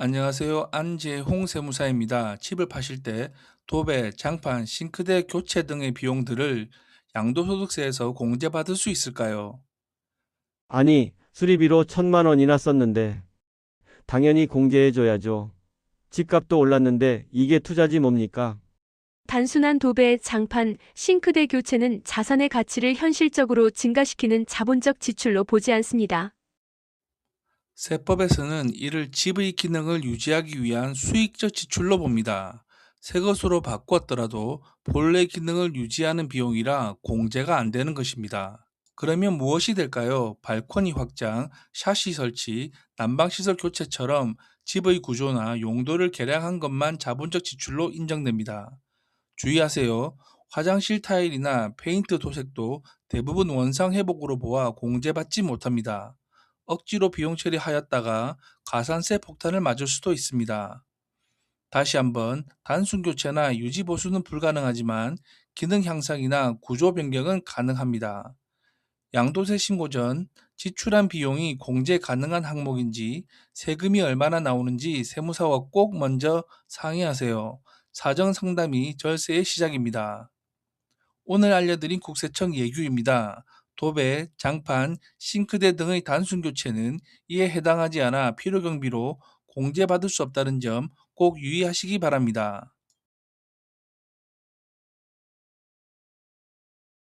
안녕하세요. 안재홍 세무사입니다. 집을 파실 때 도배, 장판, 싱크대 교체 등의 비용들을 양도소득세에서 공제받을 수 있을까요? 아니, 수리비로 천만 원이나 썼는데. 당연히 공제해줘야죠. 집값도 올랐는데 이게 투자지 뭡니까? 단순한 도배, 장판, 싱크대 교체는 자산의 가치를 현실적으로 증가시키는 자본적 지출로 보지 않습니다. 세법에서는 이를 집의 기능을 유지하기 위한 수익적 지출로 봅니다. 새 것으로 바꾸었더라도 본래 기능을 유지하는 비용이라 공제가 안 되는 것입니다. 그러면 무엇이 될까요? 발코니 확장, 샤시 설치, 난방시설 교체처럼 집의 구조나 용도를 개량한 것만 자본적 지출로 인정됩니다. 주의하세요. 화장실 타일이나 페인트 도색도 대부분 원상 회복으로 보아 공제받지 못합니다. 억지로 비용 처리하였다가 가산세 폭탄을 맞을 수도 있습니다. 다시 한번 단순 교체나 유지 보수는 불가능하지만 기능 향상이나 구조 변경은 가능합니다. 양도세 신고 전 지출한 비용이 공제 가능한 항목인지 세금이 얼마나 나오는지 세무사와 꼭 먼저 상의하세요. 사정 상담이 절세의 시작입니다. 오늘 알려드린 국세청 예규입니다. 도배, 장판, 싱크대 등의 단순 교체는 이에 해당하지 않아 필요 경비로 공제받을 수 없다는 점 꼭 유의하시기 바랍니다.